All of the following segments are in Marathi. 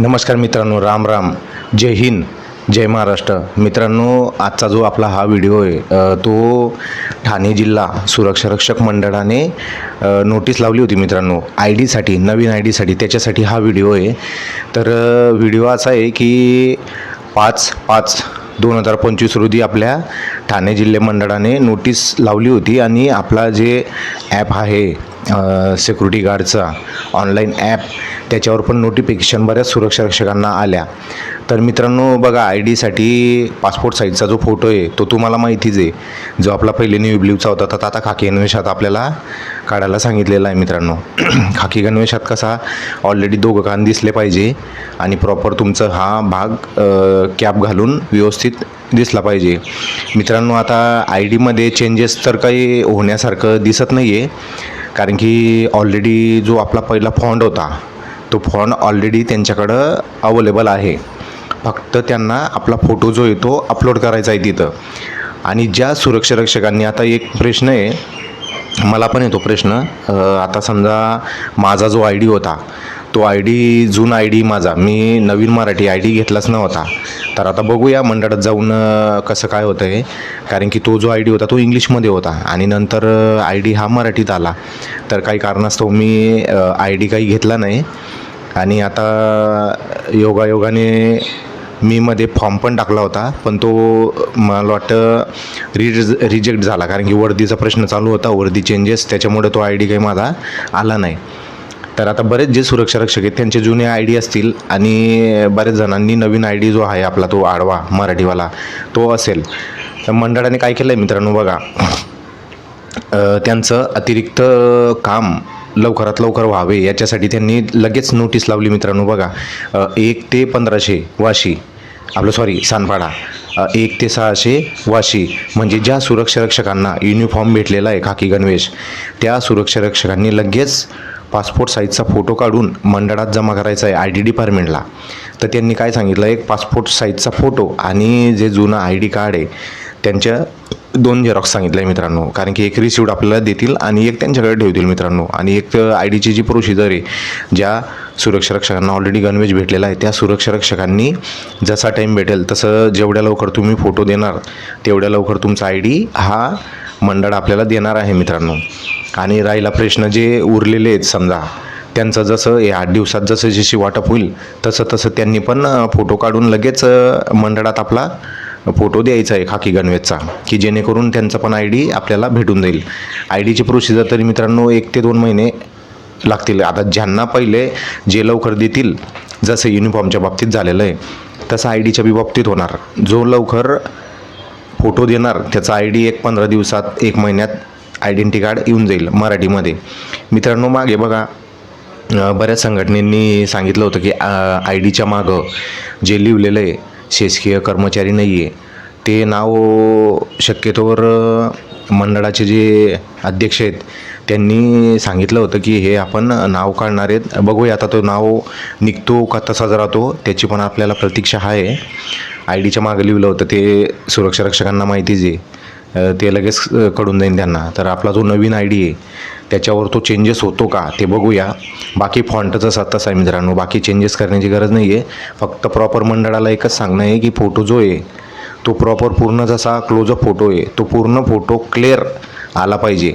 नमस्कार मित्रांनो राम राम. जय हिंद जय महाराष्ट्र. मित्रांनो आजचा जो आपला हा व्हिडिओ आहे तो ठाणे जिल्हा सुरक्षा रक्षक मंडळाने नोटीस लावली होती मित्रांनो आय डीसाठी नवीन आय डीसाठी त्याच्यासाठी हा व्हिडिओ आहे. तर व्हिडिओ असा आहे की पाच पाच दोन हजार पंचवीस रोजी आपल्या ठाणे जिल्हा मंडळाने नोटीस लावली होती आणि आपला जे ॲप आहे सिक्युरिटी गार्डचा ऑनलाईन ॲप त्याच्यावर पण नोटिफिकेशन बऱ्याच सुरक्षा रक्षकांना आल्या. तर मित्रांनो बघा आय डीसाठी पासपोर्ट साईजचा जो फोटो आहे तो तुम्हाला माहितीच आहे. जो आपला पहिले न्यू ब्ल्यूचा होता तर आता खाकी अन्वेषात आपल्याला काढायला सांगितलेला आहे मित्रांनो. खाकी गणवेशात कसा ऑलरेडी दोघं कान दिसले पाहिजे आणि प्रॉपर तुमचं हा भाग कॅप घालून व्यवस्थित दिसला पाहिजे. मित्रांनो आता आय डीमध्ये चेंजेस तर काही होण्यासारखं दिसत नाही आहे कारण की ऑलरेडी जो आपला पहिला फॉन्ड होता तो फॉन्ड ऑलरेडी त्यांच्याकडं अवेलेबल आहे. फक्त त्यांना आपला फोटो जो आहे तो अपलोड करायचा आहे तिथं. आणि ज्या सुरक्षारक्षकांनी आता एक प्रश्न आहे मला पण येतो प्रश्न. आता समजा माझा जो आय डी होता तो आय डी जुना आय डी माझा. मी नवीन मराठी आय डी घेतलाच नव्हता. तर आता बघूया मंडळात जाऊन कसं काय होतं आहे कारण की तो जो आय डी होता तो इंग्लिशमध्ये होता. आणि नंतर आय डी हा मराठीत आला. तर काही कारणास्तव मी आय डी काही घेतला नाही. आणि आता योगायोगाने मी मध्ये फॉर्म पण टाकला होता. पण तो मला वाटतं रिज रिजेक्ट झाला. कारण की वर्दीचा प्रश्न चालू होता वर्दी चेंजेस त्याच्यामुळे तो आय डी काही माझा आला नाही. तर आता बरेच जे सुरक्षा रक्षक आहेत त्यांचे जुने आय डी असतील आणि बरेच जणांनी नवीन आय डी जो आहे आपला तो आडवा मराठीवाला तो असेल. तर मंडळाने काय केलं आहे मित्रांनो बघा. त्यांचं अतिरिक्त काम लवकरात लवकर व्हावे याच्यासाठी त्यांनी लगेच नोटीस लावली मित्रांनो बघा. एक ते पंधराशे वाशी आपलं सॉरी सानपाडा. एक ते सहाशे वाशी म्हणजे ज्या सुरक्षा रक्षकांना युनिफॉर्म भेटलेला आहे खाकी गणवेश त्या सुरक्षा रक्षकांनी लगेच पासपोर्ट साईजचा फोटो काढून मंडळात जमा करायचा आहे आय डी डिपार्टमेंटला. तर त्यांनी काय सांगितलं? एक पासपोर्ट साईजचा फोटो आणि जे जुनं आय डी कार्ड आहे त्यांच्या दोन झेरॉक्स सांगितलं आहे मित्रांनो. कारण की एक रिसिवड आपल्याला देतील आणि एक त्यांच्याकडे ठेवतील मित्रांनो. आणि एक आय डीची जी प्रोसिजर आहे ज्या सुरक्षा रक्षकांना ऑलरेडी गणवेश भेटलेला आहे त्या सुरक्षा रक्षकांनी जसा टाईम भेटेल तसं जेवढ्या लवकर तुम्ही फोटो देणार तेवढ्या लवकर तुमचा आय डी हा मंडळ आपल्याला देणार आहे मित्रांनो. आणि राहिला प्रश्न जे उरलेले आहेत समजा त्यांचं जसं हे आठ दिवसात जसं जशी वाटप होईल तसं तसं त्यांनी पण फोटो काढून लगेच मंडळात आपला फोटो द्यायचा आहे खाकी गणवेशचा की जेणेकरून त्यांचा पण आय डी आपल्याला भेटून जाईल. आय डीची प्रोसिजर तरी मित्रांनो एक ते दोन महिने लागतील. आता ज्यांना पहिले जे लवकर देतील जसं युनिफॉर्मच्या बाबतीत झालेलं आहे तसं आय डीच्या बी बाबतीत होणार. जो लवकर फोटो देणार त्याचा आय डी एक पंधरा दिवसात एक महिन्यात आयडेंटी कार्ड येऊन जाईल मराठीमध्ये. मित्रांनो मागे बघा बऱ्याच संघटनेनी सांगितलं होतं की आय डीच्या मागं जे लिहिलेलं आहे शासकीय कर्मचारी नाही आहे ते नाव शक्यतोवर मंडळाचे जे अध्यक्ष आहेत त्यांनी सांगितलं होतं की हे आपण नाव काढणार आहेत. बघूया आता तो नाव निघतो का तसाच राहतो त्याची पण आपल्याला प्रतीक्षा आहे. आय डीच्या मागं लिहिलं होतं ते सुरक्षा रक्षकांना माहितीच आहे ते लगेच कडून कळून त्यांना. तर आपला जो नवीन आय डी आहे त्याच्यावर तो चेंजेस होतो का ते बघूया. बाकी फॉन्टचं सत्ताच आहे मित्रांनो बाकी चेंजेस करण्याची गरज नाही आहे फक्त प्रॉपर मंडळाला एकच सांगणं आहे की फोटो जो आहे तो प्रॉपर पूर्ण जसा क्लोजअप फोटो आहे तो पूर्ण फोटो क्लिअर आला पाहिजे.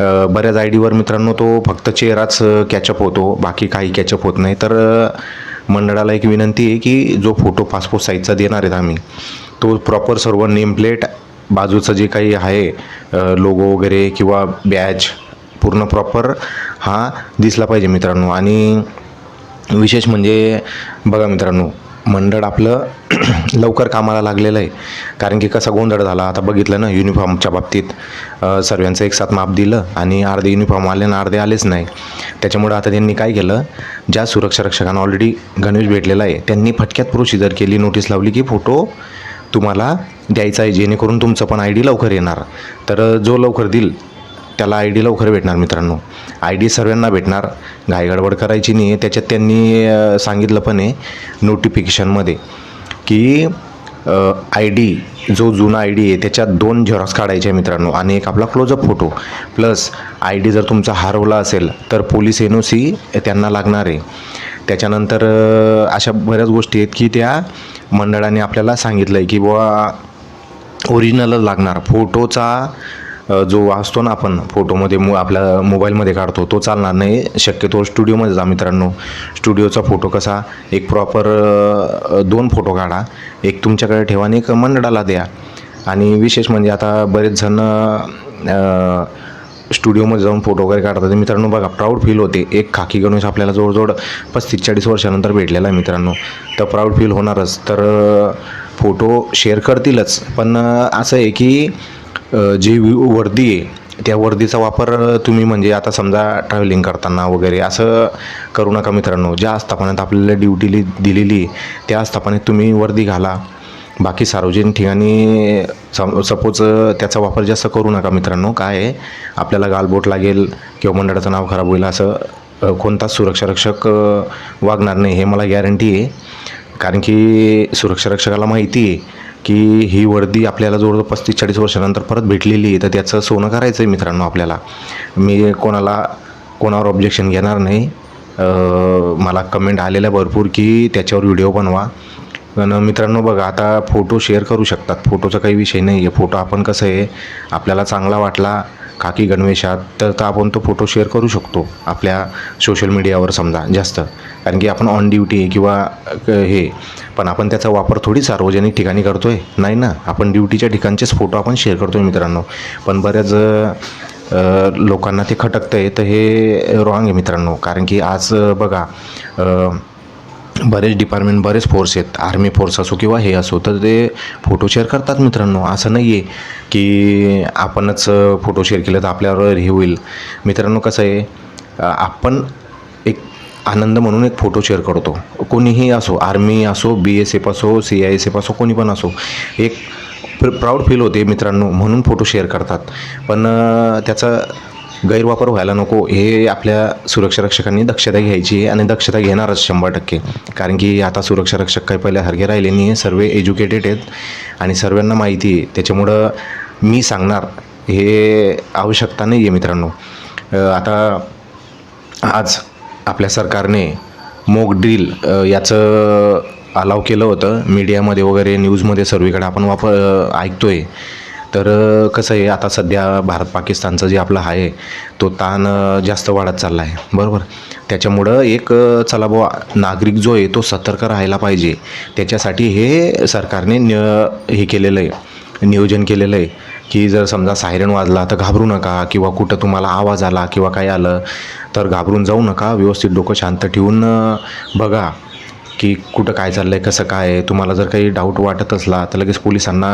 बऱ्याच आय डीवर मित्रांनो तो फक्त चेहराच कॅचअप होतो बाकी काही कॅचअप होत नाही. तर मंडळाला एक विनंती आहे की जो फोटो पासपोर्ट साईजचा देणार आहेत आम्ही तो प्रॉपर सर्व नेम प्लेट बाजूचं जे काही आहे लोगो वगैरे किंवा बॅच पूर्ण प्रॉपर हा दिसला पाहिजे मित्रांनो. आणि विशेष म्हणजे बघा मित्रांनो मंडळ आपलं लवकर कामाला लागलेलं आहे. कारण की कसा गोंधळ झाला. आता बघितलं ना युनिफॉर्मच्या बाबतीत सर्वांचं एक साथ माप दिलं आणि अर्धे युनिफॉर्म आले ना अर्धे आलेच नाही. त्याच्यामुळं आता त्यांनी काय केलं? ज्या सुरक्षा रक्षकांना ऑलरेडी गणवेश भेटलेला आहे त्यांनी फटक्यात प्रोसिजर केली नोटीस लावली की फोटो तुम्हाला द्यायचा आहे जेणेकरून तुमचं पण आय डी लवकर येणार. तर जो लवकर देईल त्याला आय डी लवकर भेटणार मित्रांनो. आय डी सर्वांना भेटणार. घाईगडबड करायची नाही आहे त्याच्यात त्यांनी सांगितलं पण आहे नोटिफिकेशनमध्ये की आय डी जो जुना आय डी आहे त्याच्यात दोन झेरॉक्स काढायचे आहे मित्रांनो आणि एक आपला closeup photo plus I D जर तुमचा हरवला असेल तर पोलीस एन ओ सी त्यांना लागणार आहे. त्याच्यानंतर अशा बऱ्याच गोष्टी आहेत की त्या मंडळाने आपल्याला सांगितलं आहे की बुवा ओरिजिनलच लागणार. फोटोचा जो असतो ना आपण फोटोमध्ये मो आपल्या मोबाईलमध्ये काढतो तो चालणार नाही. शक्यतो स्टुडिओमध्ये जा मित्रांनो. स्टुडिओचा फोटो कसा एक प्रॉपर दोन फोटो काढा. एक तुमच्याकडे ठेवा आणि एक मंडळाला द्या. आणि विशेष म्हणजे आता बरेच जण स्टुडिओमध्ये जाऊन फोटो वगैरे काढतात. मित्रांनो बघा प्राऊड फील होते. एक खाकी गणेश आपल्याला जवळजवळ पस्तीस चाळीस वर्षानंतर भेटलेला आहे मित्रांनो. तर प्राऊड फील होणारच. तर फोटो शेअर करतीलच. पण असं आहे की जी वर्दी आहे त्या वर्दीचा वापर तुम्ही म्हणजे आता समजा ट्रॅव्हलिंग करताना वगैरे असं करू नका मित्रांनो. ज्या आस्थापनात आपल्याला ड्युटी दिलेली त्या आस्थापनात तुम्ही वर्दी घाला. बाकी सार्वजनिक ठिकाणी सम सपोज त्याचा वापर जास्त करू नका मित्रांनो. काय आहे? आपल्याला गालबोट लागेल किंवा मंडळाचं नाव खराब होईल असं कोणताच सुरक्षा रक्षक वागणार नाही हे मला गॅरंटी आहे. कारण की सुरक्षा रक्षकाला माहिती आहे. की ही वर्दी आपल्याला जवळजवळ पस्तीस चाळीस वर्षानंतर परत भेटलेली आहे तर त्याचं सोनं करायचं आहे मित्रांनो आपल्याला. मी कोणाला कोणावर ऑब्जेक्शन घेणार नाही. मला कमेंट आलेल्या भरपूर की त्याच्यावर व्हिडिओ बनवा. पण मित्रांनो बघा आता फोटो शेअर करू शकतात. फोटोचा काही विषय नाही आहे फोटो आपण कसं आहे आपल्याला चांगला वाटला खाकी गणवेशात तर तर आपण तो फोटो शेअर करू शकतो? आपल्या सोशल मीडियावर समजा जास्त. कारण की आपण ऑन ड्युटी किंवा क- हे. पण आपण त्याचा वापर थोडी सार्वजनिक ठिकाणी करतो आहे नाही ना? आपण ड्युटीच्या ठिकाणचेच फोटो आपण शेअर करतो आहे मित्रांनो. पण बऱ्याच लोकांना ते खटकतं आहे तर हे रॉंग आहे मित्रांनो. कारण की आज बघा बरेच डिपार्टमेंट बरेच फोर्स आहेत. आर्मी फोर्स असो किंवा हे असो तर ते फोटो शेअर करतात मित्रांनो. असं नाही आहे की आपणच फोटो शेअर केलं तर आपल्यावर हे होईल. मित्रांनो कसं आहे आपण एक आनंद म्हणून एक फोटो शेअर करतो. कोणीही असो आर्मी असो बी एस एफ असो सी आय एस एफ असो कोणी पण असो एक प्राऊड फील होते मित्रांनो म्हणून फोटो शेअर करतात. पण त्याचा गैरवापर व्हायला नको. हे आपल्या सुरक्षा रक्षकांनी दक्षता घ्यायची आहे आणि दक्षता घेणारच शंभर टक्के. कारण की आता सुरक्षा रक्षक काही पहिले हरगे राहिले नाही आहे सर्व एज्युकेटेड आहेत आणि सर्वांना माहिती आहे. त्याच्यामुळं मी सांगणार हे आवश्यकता नाही आहे मित्रांनो आता आज आपल्या सरकारने मोक ड्रिल याचं अलाव केलं होतं. मीडियामध्ये वगैरे न्यूजमध्ये सर्वीकडे आपण वापर ऐकतो आहे तर कसं आहे आता सध्या भारत पाकिस्तानचं जे आपलं आहे तो ताण जास्त वाढत चालला आहे. बरोबर? त्याच्यामुळं एक चला बुवा नागरिक जो आहे तो सतर्क राहायला पाहिजे. त्याच्यासाठी हे सरकारने न हे केलेलं आहे नियोजन केलेलं आहे की जर समजा सायरन वाजला तर घाबरू नका किंवा कुठं तुम्हाला आवाज आला किंवा काय आलं तर घाबरून जाऊ नका. व्यवस्थित डोकं शांत ठेवून बघा. की कुठं काय चाललं आहे कसं काय आहे? तुम्हाला जर काही डाऊट वाटत असला तर लगेच पोलिसांना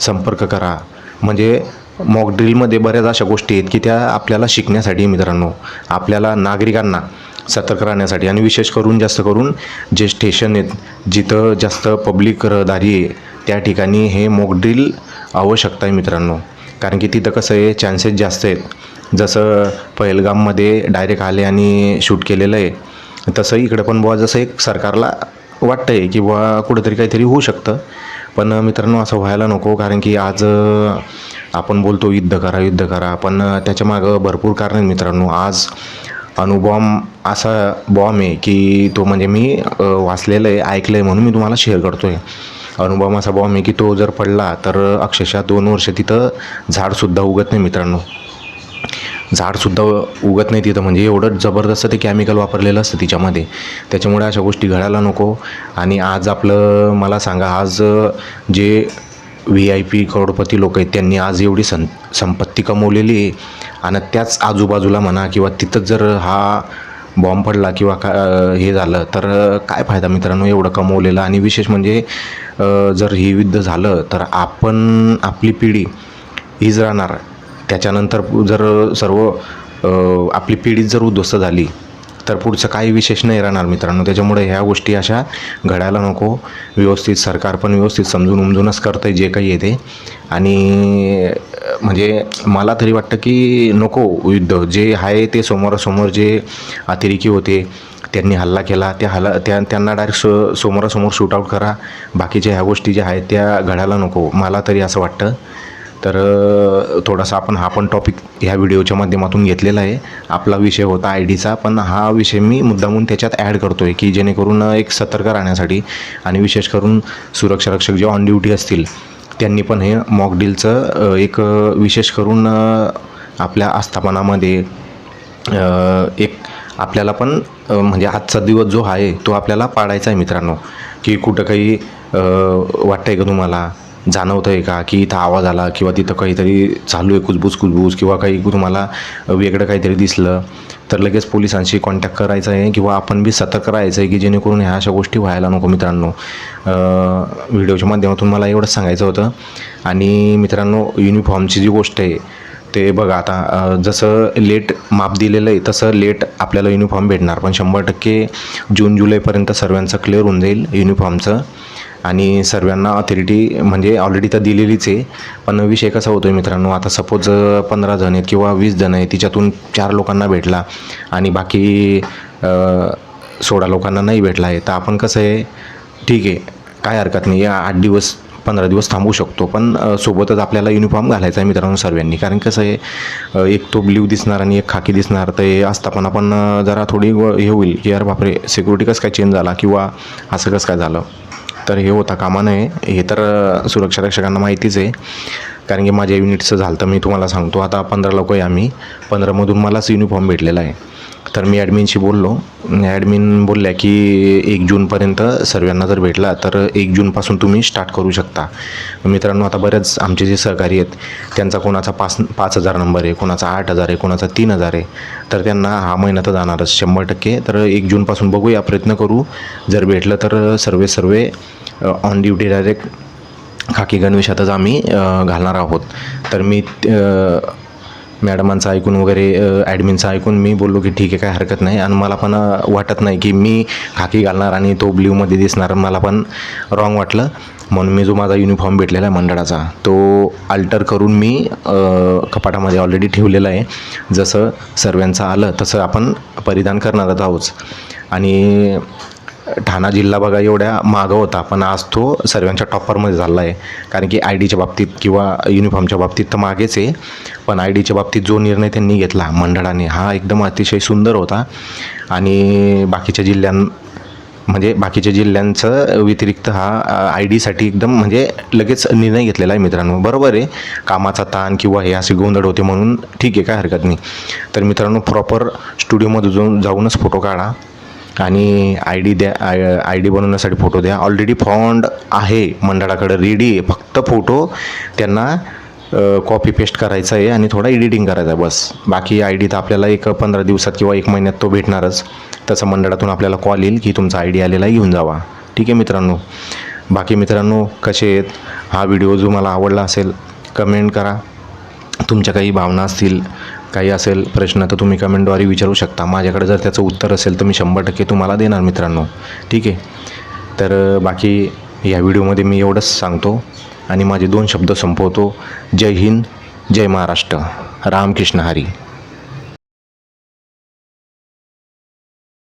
संपर्क करा. म्हणजे मॉक ड्रिलमध्ये बऱ्याच अशा गोष्टी आहेत की त्या आपल्याला शिकण्यासाठी मित्रांनो. आपल्याला नागरिकांना सतर्क राहण्यासाठी आणि विशेष करून जास्त करून जे स्टेशन आहेत जिथं जास्त पब्लिक रहदारी आहे त्या ठिकाणी हे मॉक ड्रिल आवश्यकता आहे मित्रांनो. कारण की तिथं कसं आहे चान्सेस जास्त आहेत. जसं पहलगाममध्ये डायरेक्ट आले आणि शूट केलेलं आहे तसं इकडं पण बुवा जसं एक सरकारला वाटतं आहे की बुवा कुठंतरी काहीतरी होऊ शकतं. पण मित्रांनो असं व्हायला नको कारण की आज आपण बोलतो युद्ध करा युद्ध करा पण त्याच्या मागं भरपूर कारण आहेत मित्रांनो. आज अणुबॉम्ब असा बॉम्ब आहे की तो म्हणजे मी वाचलेलं आहे ऐकलं आहे म्हणून मी तुम्हाला शेअर करतो आहे अणुबॉम्ब असा बॉम्ब आहे की तो जर पडला तर अक्षरशः दोन वर्ष तिथं झाडसुद्धा उगत नाही मित्रांनो. झाडसुद्धा उगत नाही तिथं. म्हणजे एवढं जबरदस्त ते केमिकल वापरलेलं असतं तिच्यामध्ये. त्याच्यामुळे अशा गोष्टी घडायला नको. आणि आज आपलं मला सांगा आज जे व्ही आय पी करोडपती लोक आहेत त्यांनी आज एवढी सं संपत्ती कमवलेली आहे. आणि त्याच आजूबाजूला म्हणा किंवा तिथंच जर हा बॉम्ब पडला किंवा का हे झालं तर काय फायदा मित्रांनो एवढं कमवलेलं? आणि विशेष म्हणजे जर हे युद्ध झालं तर आपण आपली पिढी हीच राहणार. त्याच्यानंतर जर सर्व आपली पिढीच जर उद्ध्वस्त झाली तर पुढचं काही विशेष नाही राहणार मित्रांनो. त्याच्यामुळे ह्या गोष्टी अशा घडायला नको. व्यवस्थित सरकार पण व्यवस्थित समजून उमजूनच करतं आहे जे काही येते आणि म्हणजे मला तरी वाटतं की नको युद्ध. जे आहे ते समोरासमोर जे अतिरेकी होते त्यांनी हल्ला केला. त्या हल्ला त्या त्यांना डायरेक्ट सो समोरासमोर शूटआऊट करा. बाकीच्या ह्या गोष्टी ज्या आहेत त्या घडायला नको. मला तरी असं वाटतं. तर थोडासा आपण हा पण टॉपिक ह्या व्हिडिओच्या माध्यमातून घेतलेला आहे. आपला विषय होता आय डीचा पण हा विषय मी मुद्दामून त्याच्यात ॲड करतो आहे की जेणेकरून एक सतर्क राहण्यासाठी आणि विशेष करून सुरक्षा रक्षक जे ऑन ड्युटी असतील त्यांनी पण हे मॉक डीलचं एक विशेष करून आपल्या आस्थापनामध्ये एक आपल्याला पण म्हणजे आजचा दिवस जो आहे तो आपल्याला पाडायचा आहे मित्रांनो. की कुठं काही वाटतं आहे का तुम्हाला? जाणवतं आहे का? की इथं आवाज आला किंवा तिथं काहीतरी चालू आहे कुजबूज कुजबूज किंवा काही तुम्हाला वेगळं काहीतरी दिसलं तर लगेच पोलिसांशी कॉन्टॅक्ट करायचं आहे किंवा आपण बी सतर्क राहायचं आहे की जेणेकरून ह्या अशा गोष्टी व्हायला नको मित्रांनो. व्हिडिओच्या माध्यमातून मला एवढंच सांगायचं होतं. आणि मित्रांनो युनिफॉर्मची जी गोष्ट आहे ते बघा आता जसं लेट माप दिलेलं आहे तसं लेट आपल्याला युनिफॉर्म भेटणार. पण शंभर टक्के जून जुलैपर्यंत सर्वांचं क्लिअर होऊन जाईल युनिफॉर्मचं आणि सर्वांना अथॉरिटी म्हणजे ऑलरेडी तर दिलेलीच आहे. पण विषय कसा होतो आहे मित्रांनो आता सपोज पंधरा जण आहेत किंवा वीस जण आहेत तिच्यातून चार लोकांना भेटला आणि बाकी सोळा लोकांना नाही भेटला आहे तर आपण कसं आहे ठीक आहे काय हरकत नाही या आठ दिवस पंधरा दिवस थांबू शकतो. पण सोबतच आपल्याला युनिफॉर्म घालायचा आहे मित्रांनो सर्वांनी. कारण कसं आहे एक तो ब्ल्यू दिसणार आणि एक खाकी दिसणार तर हे असताना पण जरा थोडी व- हे होईल की यार बापरे सिक्युरिटी कसं काय चेंज झाला किंवा असं कसं काय झालं? तर हे होता कामा नये. हे तर सुरक्षा रक्षकांना माहितीच आहे. कारण की माझ्या युनिटचं झालं तर मी तुम्हाला सांगतो. आता पंधरा लोक आहे आम्ही. पंधरामधून मलाच युनिफॉर्म भेटलेला आहे. तर मी ॲडमिनशी बोललो. ॲडमिन बोलल्या की एक जूनपर्यंत सर्वांना जर भेटला तर एक जूनपासून तुम्ही स्टार्ट करू शकता. मित्रांनो आता बरेच आमचे जे सहकारी आहेत त्यांचा कोणाचा पाच पाच हजार नंबर आहे कोणाचा आठ हजार आहे कोणाचा तीन हजार आहे तर त्यांना हा महिना तर जाणारच शंभर टक्के. तर एक जूनपासून बघूया प्रयत्न करू. जर भेटलं तर survey survey on duty direct खाकी गणवेशातच आम्ही घालणार आहोत. तर मी मॅडमांचं ऐकून वगैरे ॲडमिनचं ऐकून मी बोललो की ठीक आहे काय हरकत नाही. आणि मला पण वाटत नाही की मी खाकी घालणार आणि तो ब्ल्यूमध्ये दिसणार. मला पण रॉंग वाटलं. म्हणून मी जो माझा युनिफॉर्म भेटलेला आहे मंडळाचा तो अल्टर करून मी कपाटामध्ये ऑलरेडी ठेवलेला आहे. जसं सर्वांचं आलं तसं आपण परिधान करणारच आहोत. आणि ठाणा जिल्हा बघा एवढ्या मागं होता. पण आज तो सर्वांच्या टॉपरमध्ये झाला आहे कारण की आय डीच्या बाबतीत किंवा युनिफॉर्मच्या बाबतीत तर मागेच आहे. पण आय डीच्या बाबतीत जो निर्णय त्यांनी घेतला मंडळाने हा एकदम अतिशय सुंदर होता. आणि बाकीच्या जिल्ह्यां म्हणजे बाकीच्या जिल्ह्यांचं व्यतिरिक्त हा आय डीसाठी एकदम म्हणजे लगेच निर्णय घेतलेला आहे मित्रांनो. बरोबर आहे. कामाचा ताण किंवा हे असे गोंधळ होते म्हणून ठीक आहे काय हरकत नाही. तर मित्रांनो प्रॉपर स्टुडिओमध्ये जाऊन जाऊनच फोटो काढा. आणि आय डी द्या आय आय डी बनवण्यासाठी फोटो द्या. ऑलरेडी फॉन्ड आहे मंडळाकडे रेडी आहे. फक्त फोटो त्यांना कॉपी पेस्ट करायचा आहे आणि थोडा एडिटिंग करायचा आहे बस. बाकी आय डी तर आपल्याला एक पंधरा दिवसात किंवा एक महिन्यात तो भेटणारच. तसं मंडळातून आपल्याला कॉल येईल की तुमचा आय डी आलेला घेऊन जावा. ठीक आहे मित्रांनो? बाकी मित्रांनो कसे आहेत? हा व्हिडिओ जो मला आवडला असेल कमेंट करा. तुमच्या काही भावना असतील काही असेल प्रश्न तर तुम्ही कमेंटद्वारे विचारू शकता. माझ्याकडे जर त्याचं उत्तर असेल तर मी शंभर टक्के तुम्हाला देणार मित्रांनो. ठीक आहे? तर बाकी या व्हिडिओमध्ये मी एवढंच सांगतो आणि माझे दोन शब्द संपवतो. जय हिंद जय महाराष्ट्र. रामकृष्ण हरी.